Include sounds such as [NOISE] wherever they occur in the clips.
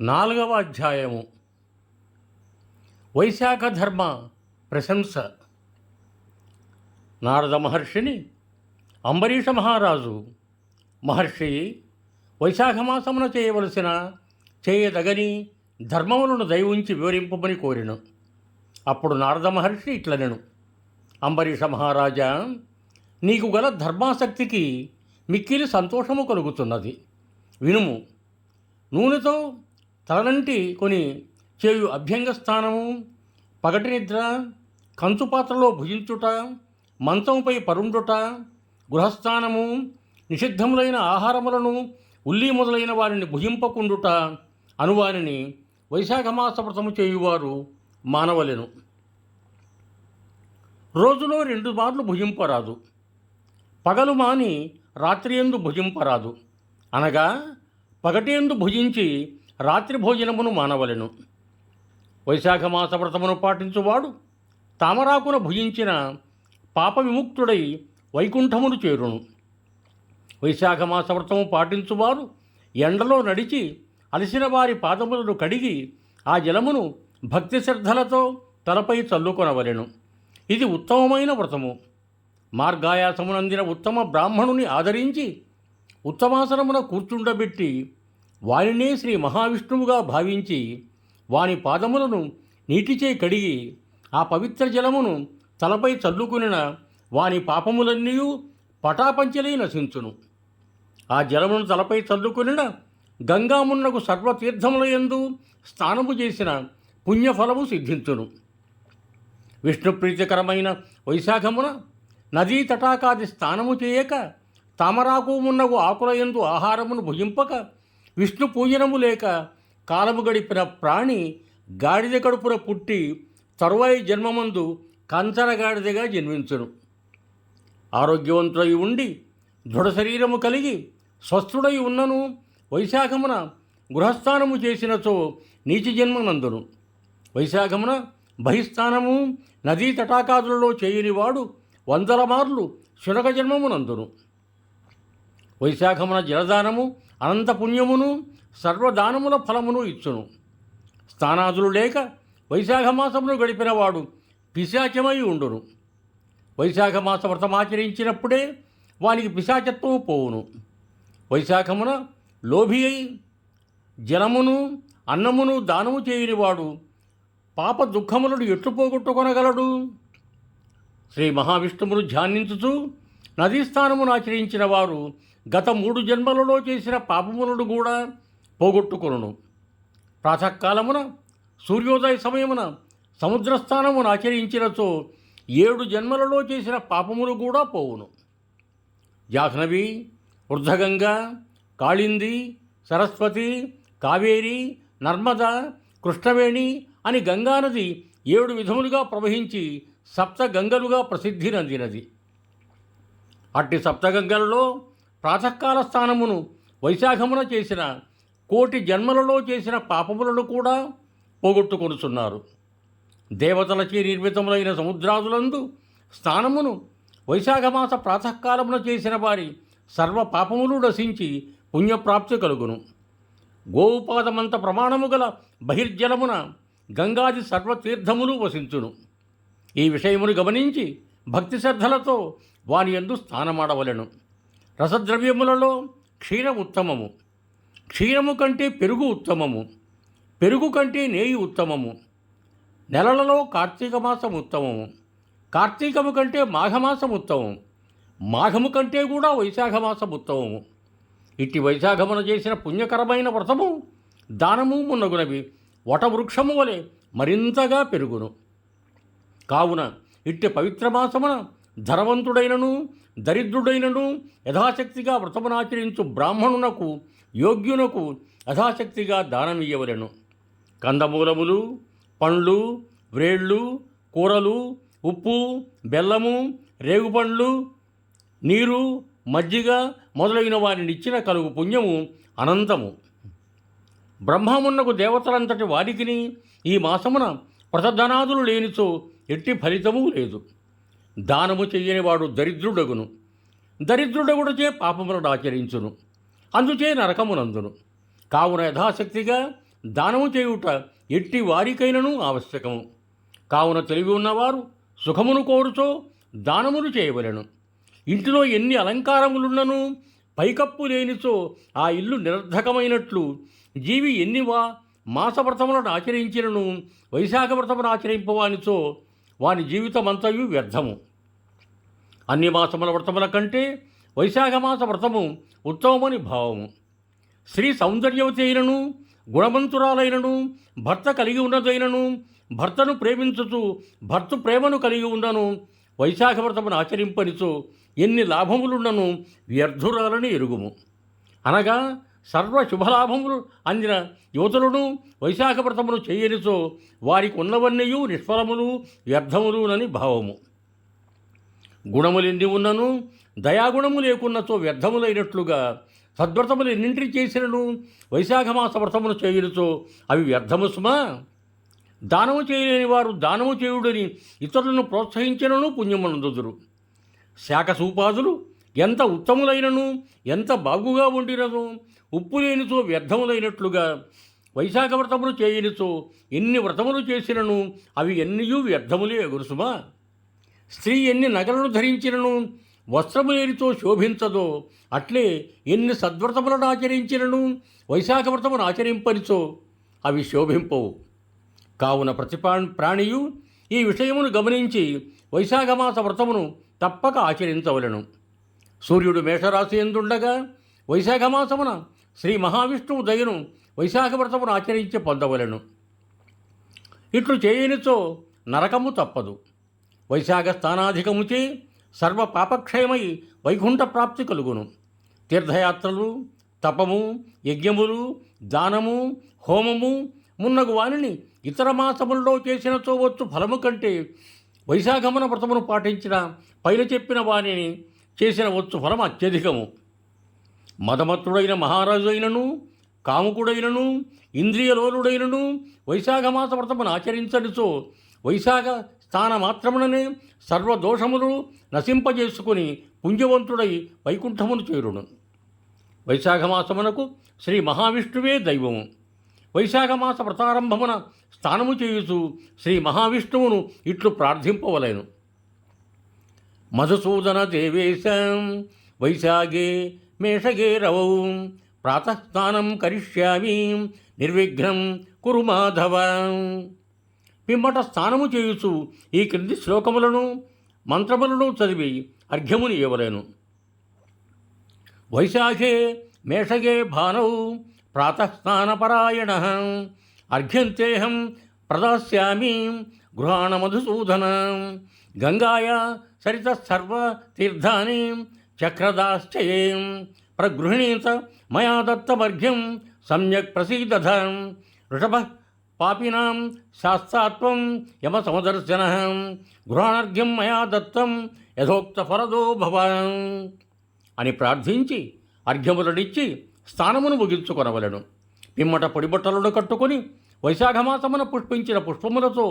నాలుగవ అధ్యాయము. వైశాఖ ధర్మ ప్రశంస. నారద మహర్షిని అంబరీష మహారాజు మహర్షి వైశాఖ మాసమున చేయవలసిన చేయదగని ధర్మములను దైవుంచి వివరింపమని కోరిను. అప్పుడు నారద మహర్షి ఇట్లనెను. అంబరీష మహారాజా నీకు గల ధర్మాసక్తికి మిక్కిలి సంతోషము కలుగుతున్నది. వినుము నూనెతో తలనంటి కొని చేయు అభ్యంగ స్థానము పగటి నిద్ర కంచు పాత్రలో భుజించుట మంచంపై పరుండుట గృహస్థానము నిషిద్ధములైన ఆహారములను ఉల్లి మొదలైన వారిని భుజింపకుండుట అనువారిని వైశాఖమాస వ్రతము చేయువారు మానవలెను. రోజులో రెండు మార్లు భుజింపరాదు. పగలు మాని రాత్రి ఎందు భుజింపరాదు. అనగా పగటి ఎందు భుజించి రాత్రి భోజనమును మానవలెను. వైశాఖ మాస వ్రతమును పాటించువాడు తామరాకున భుజించిన పాప విముక్తుడై వైకుంఠమును చేరును. వైశాఖ మాస వ్రతము పాటించువారు ఎండలో నడిచి అలసిన వారి పాదములను కడిగి ఆ జలమును భక్తి శ్రద్ధలతో తలపై చల్లుకొనవలెను. ఇది ఉత్తమమైన వ్రతము. మార్గాయాసమునందిన ఉత్తమ బ్రాహ్మణుని ఆదరించి ఉత్తమాసనమున కూర్చుండబెట్టి వారినే శ్రీ మహావిష్ణువుగా భావించి వాని పాదములను నీటిచే కడిగి ఆ పవిత్ర జలమును తలపై చల్లుకునిన వాని పాపములన్నీ పటాపంచలై నశించును. ఆ జలమును తలపై చల్లుకునిన గంగామున్నకు సర్వతీర్థముల ఎందు స్నానము చేసిన పుణ్యఫలము సిద్ధించును. విష్ణుప్రీతికరమైన వైశాఖమున నదీ తటాకాది స్నానము చేయక తామరాకు మున్నగు ఆకులయందు ఆహారమును భుజింపక విష్ణు పూజనము లేక కాలము గడిపిన ప్రాణి గాడిద కడుపున పుట్టి తరువాయి జన్మమందు కంచరగాడిదగా జన్మించును. ఆరోగ్యవంతుడై ఉండి దృఢ శరీరము కలిగి స్వస్థుడై ఉన్నను వైశాఖమున గృహస్థానము చేసినచో నీచి జన్మనందును వైశాఖమున బహిస్థానము నదీ తటాకాదులలో చేయనివాడు వందల మార్లు శునక జన్మమునందును వైశాఖమున జలదానము అనంత పుణ్యమును సర్వదానముల ఫలమును ఇచ్చును. స్థానాదులు లేక వైశాఖ మాసమును గడిపినవాడు పిశాచమై ఉండును. వైశాఖ మాస వ్రతమాచరించినప్పుడే వానికి పిశాచత్వము పోవును. వైశాఖమున లోభి అయి జలమును అన్నమును దానము చేయనివాడు పాప దుఃఖములను ఎట్లు పోగొట్టుకొనగలడు? శ్రీ మహావిష్ణువును ధ్యానించుచు నదీ స్థానమును ఆచరించిన వారు గత మూడు జన్మలలో చేసిన పాపములను కూడా పోగొట్టుకొను ప్రాతకాలమున సూర్యోదయ సమయమున సముద్రస్థానమును ఆచరించినచో ఏడు జన్మలలో చేసిన పాపములు కూడా పోవును. జాహ్నవి వృద్ధగంగ కాళింది సరస్వతి కావేరి నర్మద కృష్ణవేణి అని గంగానది ఏడు విధములుగా ప్రవహించి సప్త గంగలుగా ప్రసిద్ధి నందినది. అట్టి సప్తగంగలలో ప్రాతకాల స్థానమును వైశాఖమున చేసిన కోటి జన్మలలో చేసిన పాపములను కూడా పోగొట్టుకొనుచున్నారు. దేవతలచే నిర్మితములైన సముద్రాదులందు స్థానమును వైశాఖమాస ప్రాతకాలమున చేసిన వారి సర్వ పాపములు నశించి పుణ్యప్రాప్తి కలుగును. గోవుపాదమంత ప్రమాణము గల బహిర్జలమున గంగాది సర్వతీర్థములు వసించును. ఈ విషయమును గమనించి భక్తి శ్రద్ధలతో వాని ఎందు స్థానమాడవలెను రసద్రవ్యములలో క్షీరం ఉత్తమము. క్షీరము కంటే పెరుగు ఉత్తమము. పెరుగు కంటే నేయి ఉత్తమము. నెలలలో కార్తీక మాసం ఉత్తమము. కార్తీకము కంటే మాఘమాసం ఉత్తమం మాఘము కంటే కూడా వైశాఖ మాసం ఉత్తమము. ఇట్టి వైశాఖమున చేసిన పుణ్యకరమైన వ్రతము దానము మున్నగునవి. వటవృక్షము వలె మరింతగా పెరుగును. కావున ఇట్టి పవిత్ర మాసమున ధనవంతుడైనను దరిద్రుడైనను యథాశక్తిగా వ్రతమునాచరించు బ్రాహ్మణునకు యోగ్యునకు యథాశక్తిగా దానమియ్యవలను. కందమూలములు పండ్లు వ్రేళ్ళు కూరలు ఉప్పు బెల్లము రేగుపండ్లు నీరు మజ్జిగ మొదలైన వారిని ఇచ్చిన కలుగు పుణ్యము అనంతము. బ్రహ్మమున్నకు దేవతలంతటి వారికిని ఈ మాసమున ప్రతధనాదులు లేనిచో ఎట్టి ఫలితము లేదు. దానము చెయ్యనివాడు దరిద్రుడగును. దరిద్రుడగుడచే పాపములను ఆచరించును. అందుచే నరకమునందును. కావున యథాశక్తిగా దానము చేయుట ఎట్టి వారికైనను ఆవశ్యకము. కావున తెలివి ఉన్నవారు సుఖమును కోరుచో దానములు చేయవలెను. ఇంటిలో ఎన్ని అలంకారములున్నను పైకప్పు లేనిచో ఆ ఇల్లు నిరర్ధకమైనట్లు జీవి ఎన్నివా మాసవ్రతములను ఆచరించినను వైశాఖ వ్రతమును ఆచరింపవానిచో వాని జీవితమంతయు వ్యర్థము. అన్ని మాసముల వ్రతముల కంటే వైశాఖ మాస వ్రతము ఉత్తమమని భావము. స్త్రీ సౌందర్యవతి అయినను గుణవంతురాలైనను భర్త కలిగి ఉన్నదైనను భర్తను ప్రేమించుతూ భర్త ప్రేమను కలిగి ఉండను వైశాఖ వ్రతమును ఆచరింపనిచు ఎన్ని లాభములున్నను వ్యర్థురాలని ఎరుగుము. అనగా సర్వ శుభలాభములు అందిన యువతులను వైశాఖ వ్రతమును చేయనిచో వారికి ఉన్నవన్నీయు నిష్ఫలములు వ్యర్థములునని భావము. గుణములెన్ని ఉన్నను దయాగుణము లేకున్నచో వ్యర్థములైనట్లుగా సద్వ్రతములు ఎన్నింటిని చేసినను వైశాఖ మాస వ్రతమును చేయునిచో అవి వ్యర్థము సుమా? దానము చేయలేని వారు దానము చేయుడని ఇతరులను ప్రోత్సహించినను పుణ్యమునందుదురు. శాఖ సూపాదులు ఎంత ఉత్తములైనను ఎంత బాగుగా ఉండినను ఉప్పు లేనిచో వ్యర్థములైనట్లుగా వైశాఖ వ్రతములు చేయనిచో ఎన్ని వ్రతములు చేసినను అవి ఎన్నియూ వ్యర్థములే గురుసుమా స్త్రీ ఎన్ని నగలను ధరించినను వస్త్రము లేనితో శోభించదో అట్లే ఎన్ని సద్వ్రతములను ఆచరించినను వైశాఖ వ్రతమును ఆచరింపనిచో అవి శోభింపవు. కావున ప్రతి ప్రాణియు ఈ విషయమును గమనించి వైశాఖమాస వ్రతమును తప్పక ఆచరించవలెను. సూర్యుడు మేషరాశి ఎందుండగా వైశాఖమాసమున శ్రీ మహావిష్ణువు దయను వైశాఖ వ్రతమును ఆచరించి పొందవలెను. ఇట్లు చేయనిచో నరకము తప్పదు. వైశాఖ స్థానాధికముచే సర్వ పాపక్షయమై వైకుంఠ ప్రాప్తి కలుగును. తీర్థయాత్రలు తపము యజ్ఞములు దానము హోమము మున్నగు వానిని ఇతర మాసములలో చేసినతో వచ్చు ఫలము కంటే వైశాఖమున వ్రతమును పాటించిన పైన చెప్పిన వాణిని చేసిన వచ్చు ఫలం అత్యధికము. మదమత్తుడైన మహారాజు అయినను కాముకుడైనను ఇంద్రియలోలుడైనను వైశాఖమాస వ్రతమును ఆచరించనిచో వైశాఖ స్థాన మాత్రముననే సర్వదోషములు నశింపజేసుకుని పుంజవంతుడై వైకుంఠమును చేరును. వైశాఖమాసమునకు శ్రీ మహావిష్ణువే దైవము. వైశాఖమాస వ్రతారంభమున స్థానము చేయుచు శ్రీ మహావిష్ణువును ఇట్లు ప్రార్థింపవలెను. మధుసూదన దేవేశం వైశాఖే మేషగేరవౌ. ప్రాతస్నానం కరిష్యామి. నిర్విఘ్నం కురు మాధవ. పిమ్మట స్నానము చేయుచు ఈ క్రింది శ్లోకములను మంత్రములను చదివి అర్ఘ్యముని ఇవ్వలేను. వైశాఖే మేషగే భానౌ. ప్రాతస్నానపరాయణ. అర్ఘ్యంతేహం ప్రదాస్యామి. గృహాణ మధుసూదన గంగాయ సరిత సర్వ తీర్థాని చక్రదాశ్చయే ప్రగృహిణీత మయా దత్తమర్ఘ్యం సమ్యక్ ప్రసీదధ. ఋషభ పాపినాం శాస్త్రాత్వం యమ సమదర్శన గృహాణర్ఘ్యం మయా దత్తం యథోక్త ఫలదో భవ అని ప్రార్థించి అర్ఘ్యములనిచ్చి స్థానమును ముగించుకొనవలను పిమ్మట పొడిబట్టలను కట్టుకొని వైశాఖమాసమున పుష్పించిన పుష్పములతో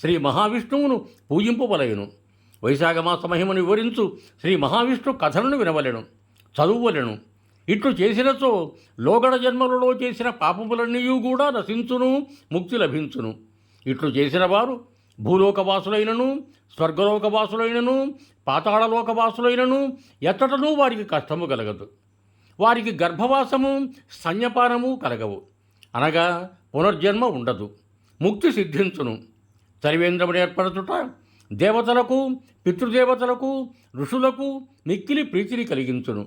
శ్రీ మహావిష్ణువును పూజింపవలయను వైశాఖమాస మహిమను వివరించు. శ్రీ మహావిష్ణు కథలను వినవలెను చదువువలెను. ఇట్లు చేసినచో లోగడ జన్మలలో చేసిన పాపములన్నీ కూడా నశించును ముక్తి లభించును. ఇట్లు చేసిన వారు భూలోకవాసులైనను స్వర్గలోకవాసులైనను పాతాళలోకవాసులైనను ఎత్తటనూ వారికి కష్టము కలగదు. వారికి గర్భవాసము స్తన్యపానము కలగవు. అనగా పునర్జన్మ ఉండదు ముక్తి సిద్ధించును. చరివేంద్రమును ఏర్పరచుట దేవతలకు పితృదేవతలకు ఋషులకు మిక్కిలి ప్రీతిని కలిగించును.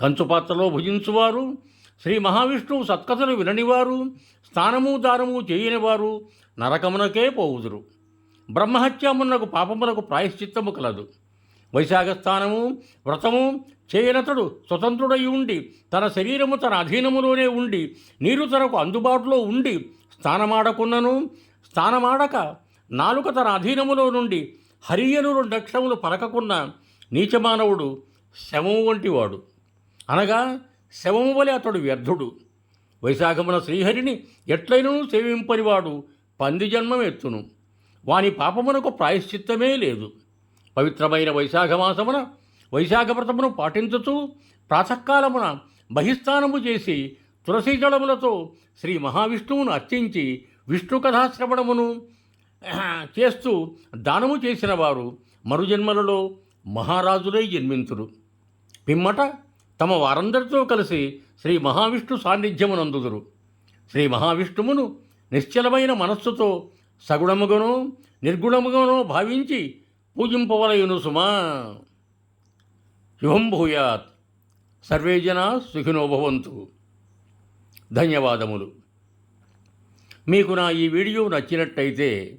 కంచుపాత్రలో భుజించువారు శ్రీ మహావిష్ణువు సత్కథలు విననివారు స్నానము దానము చేయనివారు నరకమునకే పోవుదురు. బ్రహ్మహత్యమునకు పాపములకు ప్రాయశ్చిత్తము కలదు. వైశాఖ స్థానము వ్రతము చేయనతడు స్వతంత్రుడై ఉండి తన శరీరము తన అధీనములోనే ఉండి నీరు తనకు అందుబాటులో ఉండి స్థానమాడకున్నను స్థానమాడక నాలుక తన అధీనములో నుండి హరియను రెండు అక్షరములు పలకకున్న నీచమానవుడు శవము వంటివాడు. అనగా శవము వలె అతడు వ్యర్థుడు. వైశాఖమున శ్రీహరిని ఎట్లయినను సేవింపనివాడు పంది జన్మం ఎత్తును. వాని పాపమునకు ప్రాయశ్చిత్తమే లేదు. పవిత్రమైన వైశాఖ మాసమున వైశాఖ వ్రతమును పాటించుతూ ప్రాతకాలమున బహిస్థానము చేసి తులసీ జలములతో శ్రీ మహావిష్ణువును అర్చించి విష్ణు కథాశ్రవణమును [CLEARS THROAT] చేస్తూ దానము చేసిన వారు మరుజన్మలలో మహారాజులై జన్మింతురు. పిమ్మట తమ వారందరితో కలిసి శ్రీ మహావిష్ణు సాన్నిధ్యమునందుదురు. శ్రీ మహావిష్ణువును నిశ్చలమైన మనస్సుతో సగుణముగానో నిర్గుణముగానో భావించి పూజింపవలయును సుమా. శుభం భూయాత్. సర్వే జనా ధన్యవాదములు. మీకు నా ఈ వీడియో నచ్చినట్టయితే